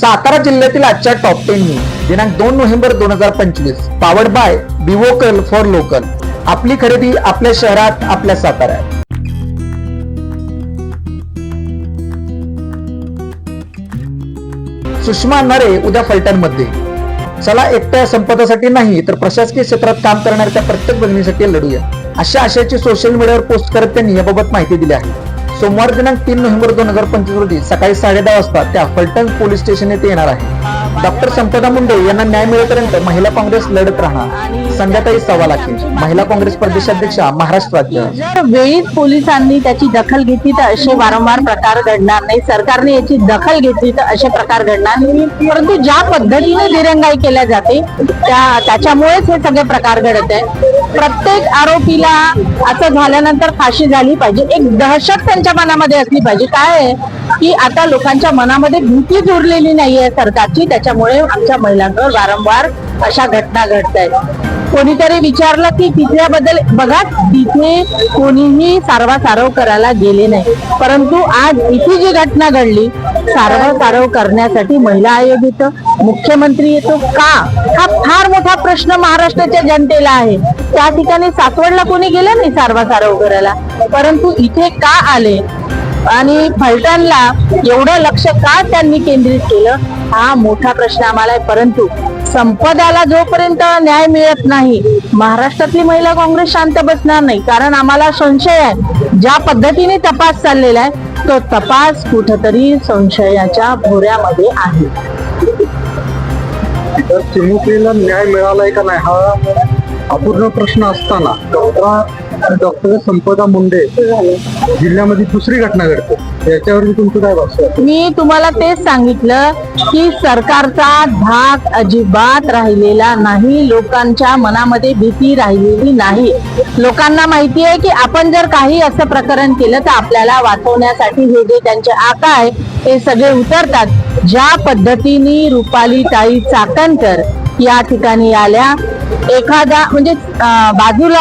सातारा जिल्ह्यातील आजच्या top ten news दिनांक दोन नोव्हेंबर दोन हजार पंचवीस. Powered by be vocal for local आपली खरेदी आपल्या शहरात आपल्या साताऱ्यात. सुषमा नरे उद्या फलटणमध्ये. चला एकट्या संपदासाठी नाही तर प्रशासकीय क्षेत्रात काम करणाऱ्या प्रत्येक भगिनीसाठी लढूया. अशा आशयाची सोशल मीडियावर पोस्ट करत त्यांनी याबाबत माहिती दिली आहे. सोमवार दिनांक तीन नोव्हेंबर दोन हजार पंचवीस रोजी सकाळी साडेदहा वाजता त्या फलटण पोलीस स्टेशन येथे येणार आहे. डॉक्टर संपदा मुंडे यांना न्याय मिळेपर्यंत महिला काँग्रेस लढत राहणार. संध्याकाळी सव्वा लाखे महिला काँग्रेस प्रदेशाध्यक्षा महाराष्ट्र राज्य. जर वेळीच पोलिसांनी त्याची दखल घेतली तर असे वारंवार प्रकार घडणार नाही. सरकारने याची दखल घेतली तर असे प्रकार घडणार नाही. परंतु ज्या पद्धतीने दिरंगाई केल्या जाते त्या त्याच्यामुळेच हे सगळे प्रकार घडत आहे प्रत्येक आरोपीला असं झाल्यानंतर फाशी झाली पाहिजे. एक दहशत त्यांच्या मनामध्ये असली पाहिजे. काय आहे? की आता लोकांच्या मनामध्ये भीतीच उरलेली नाहीये सरकारची. त्याच्यामुळे आमच्या महिलांवर वारंवार अशा घटना घडत आहेत कोणीतरी विचारलं की तिथल्याबद्दल बघा तिथे कोणीही सारवासारव करायला गेले नाही. परंतु आज इथे जी घटना घडली सारवा सारव करण्यासाठी महिला आयोग येतं मुख्यमंत्री येतो का? हा फार मोठा प्रश्न महाराष्ट्राच्या जनतेला आहे. त्या ठिकाणी सासवडला कोणी गेलं नाही सारवा सारव करायला? परंतु इथे का आले? आणि फलटणला एवढं लक्ष का त्यांनी केंद्रित केलं? हा मोठा प्रश्न आम्हाला आहे. परंतु संपदाला जोपर्यंत न्याय मिळत नाही महाराष्ट्रातली महिला काँग्रेस शांत बसणार नाही. कारण आम्हाला संशय आहे. ज्या पद्धतीने तपास चाललेला आहे तो तपास कुठतरी संशयाच्या भोऱ्यामध्ये आहे. तर चिमुकलीला न्याय मिळालाय का नाही हा अपूर्ण प्रश्न असताना डॉक्टर संपदा मुंडे जिल्ह्यामध्ये दुसरी घटना घडते. याच्यावरती तुमचं काय भाषण मी तुम्हाला तेच सांगितलं की सरकारचा धाक अजिबात राहिलेला नाही. लोकांच्या मनामध्ये भीती राहिलेली नाही. लोकांना माहिती आहे की आपण जर काही असं प्रकरण केलं तर आपल्याला वाचवण्यासाठी हे जे त्यांचे आका आहे ते सगळे उतरतात. ज्या पद्धतीने रुपाली ताई चाकणकर या ठिकाणी आल्या एखादा म्हणजे बाजूला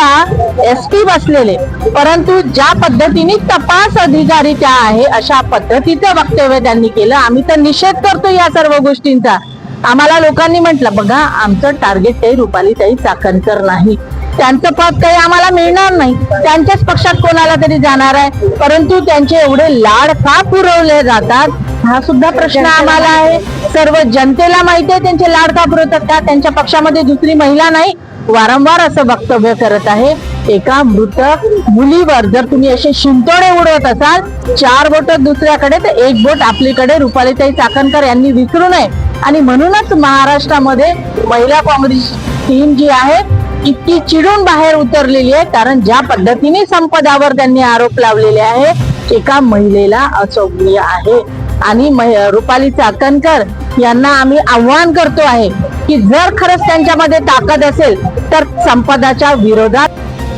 एस पी बसलेले. परंतु ज्या पद्धतीने तपास अधिकारी त्या आहे अशा पद्धतीचं वक्तव्य त्यांनी केलं. आम्ही तर निषेध करतो या सर्व गोष्टींचा. आम्हाला लोकांनी म्हटलं बघा आमचं टार्गेट काही रुपाली ताई चाकणकर नाही. त्यांचं पद काही आम्हाला मिळणार नाही. त्यांच्याच पक्षात कोणाला तरी जाणार आहे. परंतु त्यांचे एवढे लाड का पुरवले जातात? हा सुद्धा प्रश्न आम्हाला आहे. सर्व जनतेला माहिती आहे त्यांचे लाड का पुरवतात का त्यांच्या पक्षामध्ये दुसरी महिला नाही. वारंवार असं वक्तव्य करत आहे. एका मृतक मुलीवर जर तुम्ही असे शिंतोडे उडवत असाल चार बोट दुसऱ्याकडे तर एक बोट आपलीकडे. रुपालीताई चाकणकर यांनी विसरू नये. आणि म्हणूनच महाराष्ट्रामध्ये महिला काँग्रेस टीम जी आहे इतकी चिडून बाहेर उतरलेली आहे. कारण ज्या पद्धतीने संपदावर त्यांनी आरोप लावलेले आहे एका महिलेला अशोभनीय आहे. आणि रुपाली चाकणकर यांना आम्ही आव्हान करतो आहे की जर खरंच त्यांच्यामध्ये ताकद असेल तर संपदाच्या विरोधात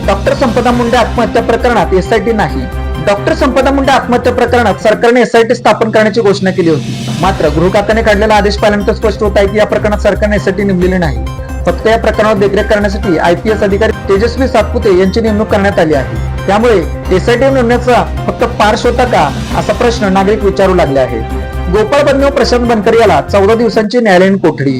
डॉक्टर संपदा मुंडे आत्महत्या प्रकरणात एसआयटी नाही. डॉक्टर संपदा मुंडे आत्महत्या प्रकरणात सरकारने एसआयटी स्थापन करण्याची घोषणा केली होती. मात्र गृहखात्याने काढलेला आदेश पाहिल्यानंतर स्पष्ट होत आहे की या प्रकरणात सरकारने एसआयटी नेमलेली नाही. फक्त या प्रकरणावर देखरेख करण्यासाठी आयपीएस अधिकारी तेजस्वी सातपुते यांची नेमणूक करण्यात आली आहे. त्यामुळे एसआयटी नेमण्याचा फक्त पार्श होता का असा प्रश्न नागरिक विचारू लागले आहेत. गोपाळ बदने प्रशांत बनकर याला चौदा दिवसांची न्यायालयीन कोठडी.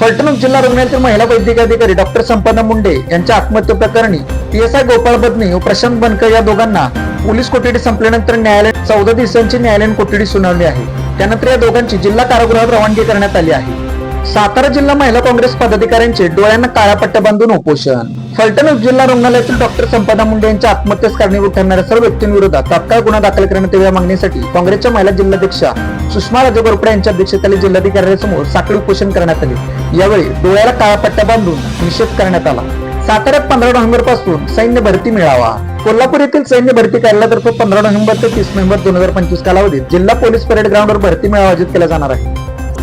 फलटणूक जिल्हा रुग्णालयातील महिला वैद्यकीय अधिकारी डॉक्टर संपदा मुंडे यांच्या आत्महत्या प्रकरणी पीएसआय गोपाळ बदने व प्रशांत बनकर या दोघांना पोलीस कोठडी संपल्यानंतर न्यायालय चौदा दिवसांची न्यायालयीन कोठडी सुनावली आहे. त्यानंतर या दोघांची जिल्हा कारागृहात रवानगी करण्यात आली आहे. सातारा जिल्हा महिला काँग्रेस पदाधिकाऱ्यांचे डोळ्यांना काळ्या पट्ट्या बांधून उपोषण. फलटण उपजिल्हा रुग्णालयातील डॉक्टर संपदा मुंडे यांच्या आत्महत्येस कारणीभूत ठरणाऱ्या सर्व व्यक्तींविरोधात तात्काळ गुन्हा दाखल करण्यात यावा या मागणीसाठी काँग्रेसच्या महिला जिल्हाध्यक्षा सुषमा राजे गोरपडे यांच्या अध्यक्षतेखाली जिल्हाधिकाऱ्यांसमोर साखळी उपोषण करण्यात आले. यावेळी डोळ्याला काळा पट्ट्या बांधून निषेध करण्यात आला. साताऱ्यात पंधरा नोव्हेंबरपासून सैन्य भरती मिळावा. कोल्हापूर येथील सैन्य भरती कार्यालयातर्फे पंधरा नोव्हेंबर ते तीस नोव्हेंबर दोन हजार पंचवीस कालावधीत जिल्हा पोलीस परेड ग्राउंडवर भरती मेळावा आयोजित केला जाणार आहे.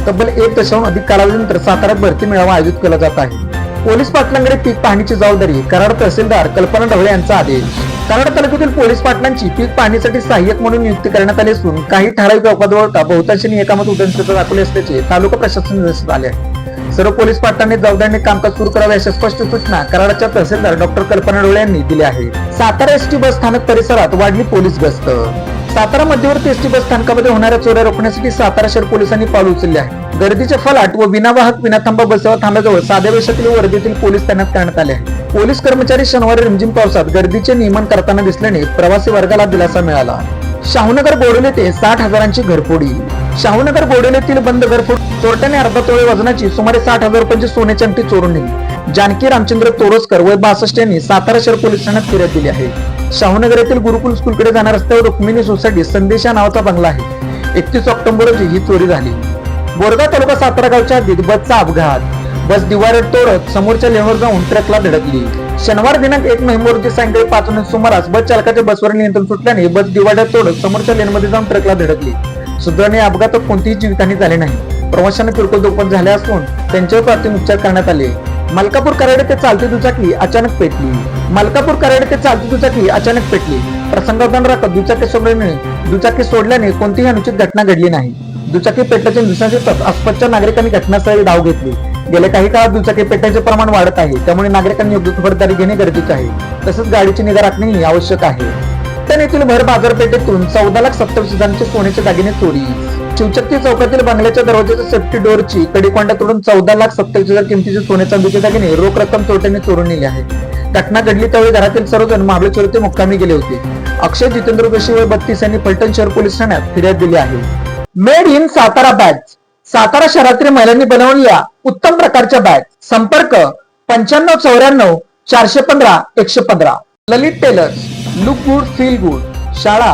तब्बल एक दशकाहून अधिक कालावधीनंतर साताऱ्यात भरती मेळावा आयोजित केला जात आहे. पोलीस पाटलांकडे पीक पाहणीची जबाबदारी कराड तहसीलदार कल्पना ढवळे यांचा आदेश. कराड तालुक्यातील पोलीस पाटलांची पीक पाहणीसाठी सहाय्यक म्हणून नियुक्ती करण्यात आली असून काही ठराविक अवकाद वळता बहुतांशी एकामत उद्देशित दाखवले असल्याचे तालुका प्रशासन दिसत आले सर्व पोलीस पाटलांनी जबाबदारीने कामकाज सुरू करावे अशा स्पष्ट सूचना कराडच्या तहसीलदार डॉक्टर कल्पना ढवळे यांनी दिल्या आहे सातारा एसटी बस स्थानक परिसरात वाढली पोलीस गस्त. सातारा मध्यवर्ती एसटी बस स्थानकामध्ये होणाऱ्या चोऱ्या रोखण्यासाठी सातारा शहर पोलिसांनी पाऊल उचलले आहे. गर्दीच्या फलाट व विनावाहक विनाथांबा बससेवा थांब्याजवळ साध्या वेशातील वर्दीतील पोलीस तैनात करण्यात आले आहे. पोलीस कर्मचारी शनिवारी रिमझिम पावसात गर्दीचे नियमन करताना दिसल्याने प्रवासी वर्गाला दिलासा मिळाला. शाहूनगर बोडोले येथे साठ हजारांची घरफोडी. शाहूनगर बोडोलेतील बंद घरफोड चोरट्याने अर्धा तोळे वजनाची सुमारे साठ हजार रुपयांची सोन्याची अंगठी चोरून नेली. जानकी रामचंद्र तोरसकर वय बासष्ट यांनी सातारा शहर पोलीस ठाण्यात फिर्याद दिली आहे. शाहूनगर येथील गुरुकुल स्कूलकडे जाणाऱ्या रस्त्यावर रुक्मिणी सोसायटी संदेशा नावाचा बंगला आहे. एकतीस ऑक्टोबर रोजी ही चोरी झाली. बोरगाव तालुका सातारा गावच्या दिग्बसचा बसचा अपघात. बस दिवारेत तोडत समोरच्या लेनवर जाऊन ट्रकला धडकली. शनिवार दिनांक एक नोव्हेंबर रोजी सायंकाळी पाच वाजता सुमारास बस चालकाच्या बसवर नियंत्रण सुटल्याने बस दिवाड्यात तोडत समोरच्या लेनमध्ये जाऊन ट्रकला धडकली. सुदैवाने अपघातात कोणतीही जीवितहानी झाली नाही. प्रवाशांना किरकोळ दुखपत झाले असून त्यांच्यावर प्राथमिक उपचार करण्यात आले. मलकापूर कराडे ते चालती दुचाकी अचानक पेटली. मलकापूर कराडे ते चालती दुचाकी अचानक पेटली. प्रसंगावधान राखत दुचाकी सोडल्याने दुचाकी सोडल्याने कोणतीही अनुचित घटना घडली नाही. दुचाकी पेटण्याच्या येतात आसपासच्या नागरिकांनी घटनास्थळी धाव घेतली. गेल्या काही काळात दुचाकी पेटण्याचे प्रमाण वाढत आहे त्यामुळे नागरिकांनी योग्य खबरदारी घेणे गरजेचे आहे. तसंच गाडीची निगा राखणेही आवश्यक आहे. तर येथील भर बाजारपेठेतून चौदा लाख सत्तावीस हजारांचे सोन्याचे दागिने चोरी. चिवचत्ती चौकातील बंगल्याच्या दरवाजाच्या सेफ्टी डोअरची कडेकोंडा तोडून चौदा लाख सत्तावीस हजार किमतीचे सोने चांदीचे दागिने रोख रक्कम चोरट्याने चोरून नेली आहे. घटना घडली त्यावेळी घरातील सर्वजण महाबळेश्वर ते मुक्कामी गेले होते. अक्षय जितेंद्र जोशी वय बत्तीस यांनी फलटण शहर पोलीस ठाण्यात फिर्याद दिली आहे. Made in Satara batch Satara शहरातील महिलांनी बनवलेल्या उत्तम प्रकारच्या बॅग संपर्क पंच्याण्णव चौऱ्याण्णव चारशे पंधरा एकशे पंधरा. Lalit tailors look good feel good शाळा